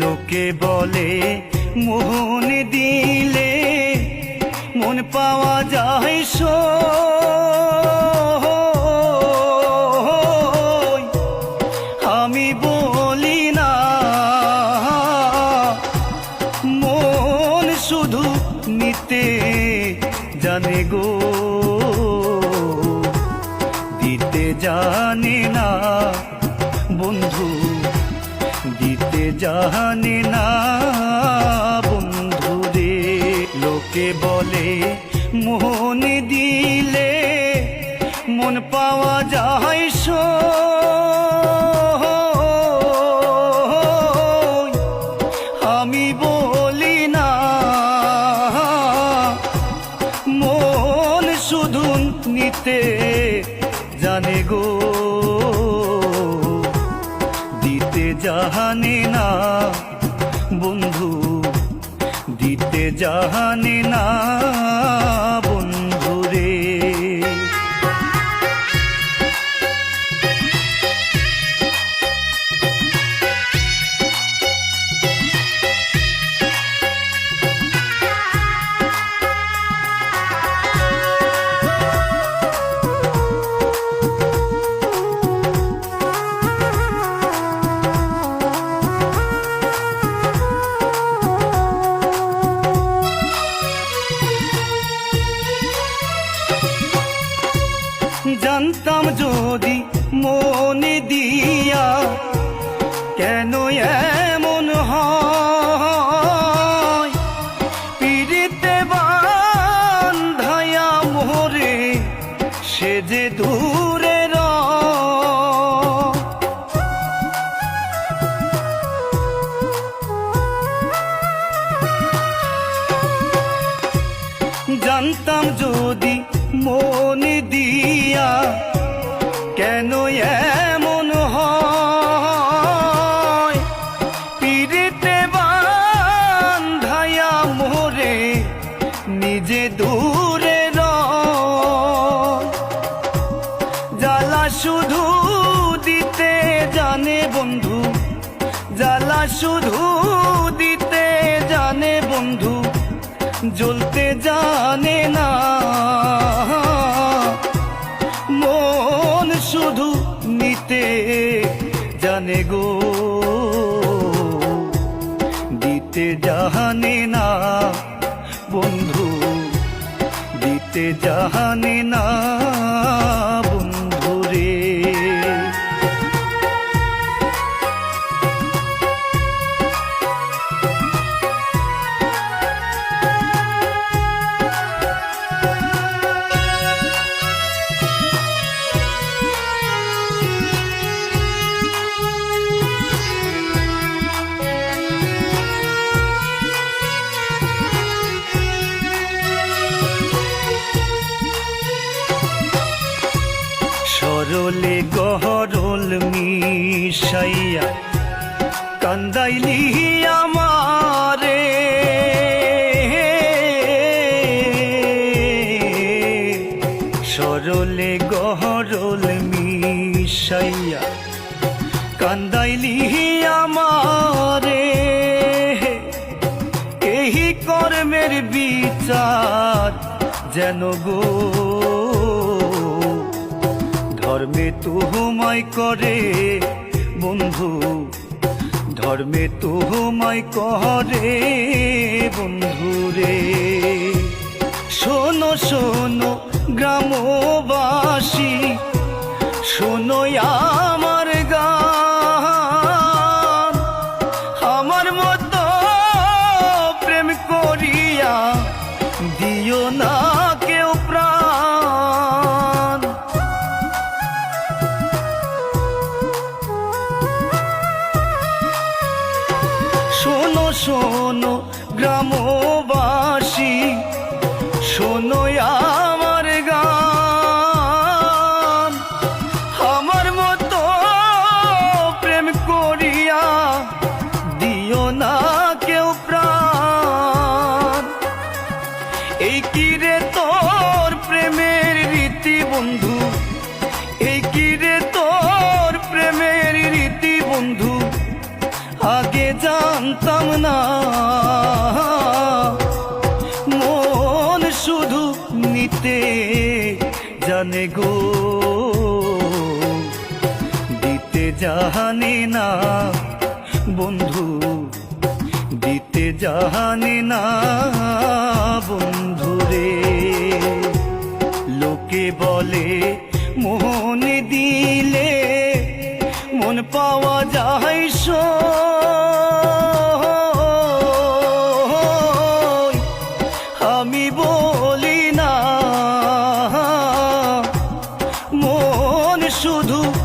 লোকে বলে মন দিলে মন পাওয়া যায় সই। আমি বলি না, মন শুধু নিতে জানে গো দিতে জানে না বন্ধু জানে না, বন্ধু রে, লোকে বলে মন দিলে মন পাওয়া যায়। আমি বলি না, মন শুধু নিতে জানে গো জাহানে না বন্ধু দিতে জাহানে না। দিয়া কেন এমন হয়? বান্ধায়া মোরে সে যে দূরে জানতাম যদি মন দিয়া কেন এমন শুধু দিতে জানে বন্ধু, জ্বলতে জানে না। মন শুধু নিতে জানে গো, দিতে জানে না বন্ধু, দিতে জানে না সরলে গহরল মিশাইয়া কান্দাইলি আমারে। সরলে গহরল মিশাইয়া কান্দাইলি আমারে। এই কর্মের বিচার যেন গো ধর্মে তুহমাই করে বন্ধু। ধর্মে তুহমাই করে বন্ধু রে। শোনো শোনো গ্রামবাসী গ্রামবাসী, শোনো আমার গান। আমার মতো প্রেম করিয়া দিও না কেউ প্রাণ। এই কি রে তোর প্রেমের রীতি বন্ধু? এই কি রে তোর প্রেমের রীতি বন্ধু? আগে জানতাম না জানে গো দিতে জাহানে না বন্ধু দিতে জাহানে না বন্ধুরে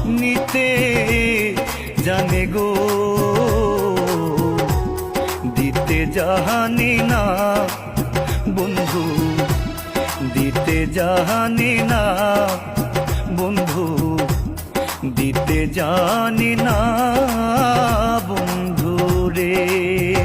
নিতে জানে গো, দিতে জানি না, বন্ধু, দিতে জানি না, বন্ধু, দিতে জানি না, বন্ধু রে।